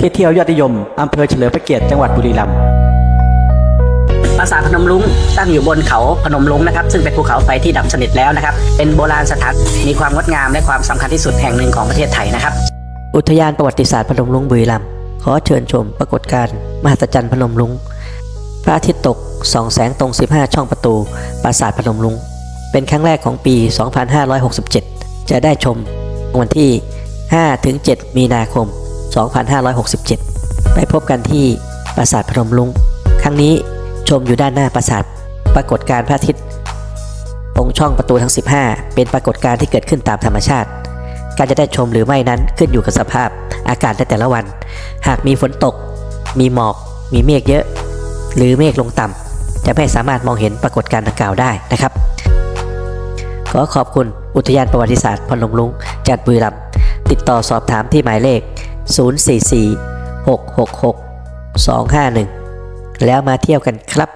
ที่เที่ยวยอดนิยม อำเภอเฉลิมพระเกียรติ จังหวัดบุรีรัมย์ ปราสาทพนมรุ้งตั้งอยู่บนเขาพนมรุ้งนะครับ ซึ่งเป็นภูเขาไฟที่ดับสนิทแล้วนะครับ เป็นโบราณสถานมีความงดงามและความสำคัญที่สุดแห่งหนึ่งของประเทศไทยนะครับ อุทยานประวัติศาสตร์พนมรุ้งบุรีรัมย์ ขอเชิญชมปรากฏการณ์มหัศจรรย์พนมรุ้ง พระอาทิตย์ตกส่องแสงตรง 15 ช่องประตู ปราสาทพนมรุ้ง เป็นครั้งแรกของปี 2567 จะได้ชมวันที่ 5-7 มีนาคม 2567 ไปพบกันที่ปราสาทพนมรุ้งครั้งนี้ชมอยู่ด้านหน้าปราสาท ปรากฏการพระอาทิตย์ตรงช่องประตูทั้ง 15 เป็นปรากฏการณ์ที่เกิดขึ้นตามธรรมชาติ การจะได้ชมหรือไม่นั้นขึ้นอยู่กับสภาพอากาศในแต่ละวัน หากมีฝนตก มีหมอก มีเมฆเยอะ หรือเมฆลงต่ำจะไม่สามารถมองเห็นปรากฏการณ์ดังกล่าวได้นะครับ ขอขอบคุณอุทยานประวัติศาสตร์พนมรุ้งจัดบุรีรัมย์ติดต่อสอบถามที่หมายเลข 044 666 251 แล้วมาเที่ยวกันครับ